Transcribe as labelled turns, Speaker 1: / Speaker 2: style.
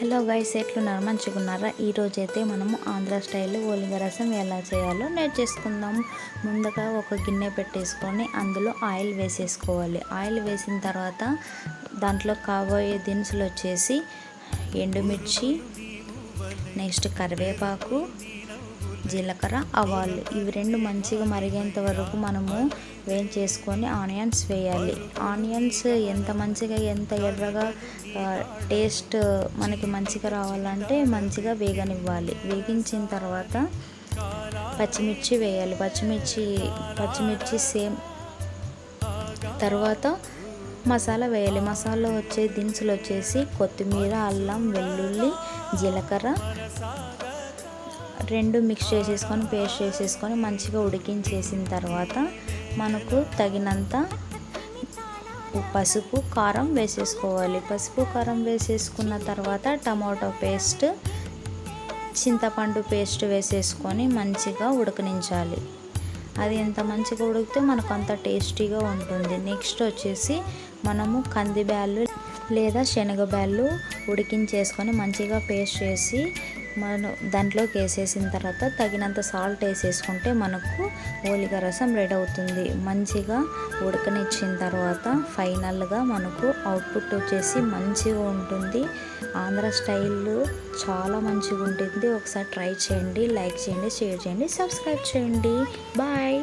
Speaker 1: Hello guys ఎట్లున్నారు? మంచిగున్నారా? ఈరోజు అయితే మనము ఆంధ్ర స్టైల్లో ఓలిగ రసం ఎలా చేయాలో నేర్చేసుకుందాము ముందుగా ఒక గిన్నె పెట్టేసుకొని అందులో ఆయిల్ వేసేసుకోవాలి. ఆయిల్ వేసిన తర్వాత దాంట్లో కాబోయే దినుసులు వచ్చేసి ఎండుమిర్చి నెక్స్ట్ కరివేపాకు జీలకర్ర ఆవాలు. ఇవి రెండు మంచిగా మరిగేంత వరకు మనము వేయించేసుకొని ఆనియన్స్ వేయాలి. ఆనియన్స్ ఎంత మంచిగా ఎంత ఎర్రగా టేస్ట్ మనకి మంచిగా రావాలంటే మంచిగా వేగనివ్వాలి. వేగించిన తర్వాత పచ్చిమిర్చి వేయాలి. పచ్చిమిర్చి పచ్చిమిర్చి సేమ్ తర్వాత మసాలా వేయాలి. మసాలా వచ్చే దినుసులు వచ్చేసి కొత్తిమీర అల్లం వెల్లుల్లి జీలకర్ర రెండు మిక్స్ చేసేసుకొని పేస్ట్ చేసేసుకొని మంచిగా ఉడికించేసిన తర్వాత మనకు తగినంత పసుపు కారం వేసేసుకోవాలి. పసుపు కారం వేసేసుకున్న తర్వాత టమాటో పేస్ట్ చింతపండు పేస్ట్ వేసేసుకొని మంచిగా ఉడకనించాలి. అది ఎంత మంచిగా ఉడికితే మనకు అంత టేస్టీగా ఉంటుంది. నెక్స్ట్ వచ్చేసి మనము కందిబ్యాళ్ళు లేదా శనగబ్యాళ్ళు ఉడికించేసుకొని మంచిగా పేస్ట్ చేసి మనం దాంట్లోకి వేసేసిన తర్వాత తగినంత సాల్ట్ వేసేసుకుంటే మనకు ఓలిగ రసం రెడీ అవుతుంది. మంచిగా ఉడకనిచ్చిన తర్వాత ఫైనల్గా మనకు అవుట్పుట్ వచ్చేసి మంచిగా ఉంటుంది. ఆంధ్ర స్టైల్ చాలా మంచిగా ఉంటుంది ఒకసారి ట్రై చేయండి లైక్ చేయండి షేర్ చేయండి సబ్స్క్రైబ్ చేయండి. బాయ్.